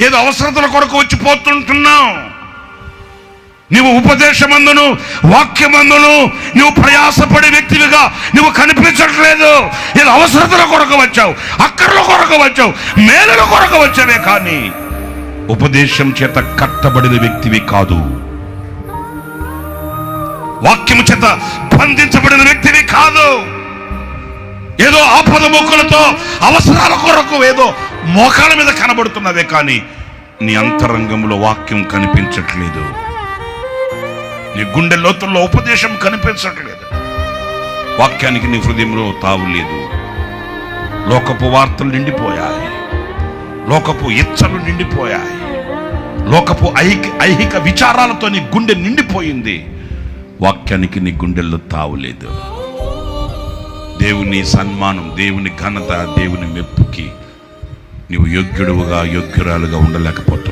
ఏదో అవసరతల కొరకు వచ్చి పోతుంటున్నావు. నీవు ఉపదేశమందును వాక్యమందును నువ్వు ప్రయాసపడే వ్యక్తివిగా నువ్వు కనిపించట్లేదు. ఏదో అవసరతల కొరకు వచ్చావు అక్కర్ల కొరకు వచ్చావు మేలుల కొరకు వచ్చావే కానీ ఉపదేశం చేత కట్టబడిన వ్యక్తివి కాదు. వాక్యం చేత బంధించబడిన వ్యక్తివి కాదు. ఏదో ఆపద మొక్కులతో అవసరాల కొరకు ఏదో మోకాల మీద కనబడుతున్నదే కానీ నీ అంతరంగంలో వాక్యం కనిపించట్లేదు. నీ గుండె లోతుల్లో ఉపదేశం కనిపించట్లేదు. వాక్యానికి నీ హృదయంలో తావు లేదు. లోకపు వార్తలు నిండిపోయాయి. లోకపు ఇచ్చలు నిండిపోయాయి. లోకపు ఐహిక ఐహిక విచారాలతో నీ గుండె నిండిపోయింది. వాక్యానికి నీ గుండెల్లో తావులేదు దేవుని సన్మానం దేవుని ఘనత దేవుని మెప్పుకి నీవు యోగ్యుడుగా యోగ్యురాలుగా ఉండలేకపోతావు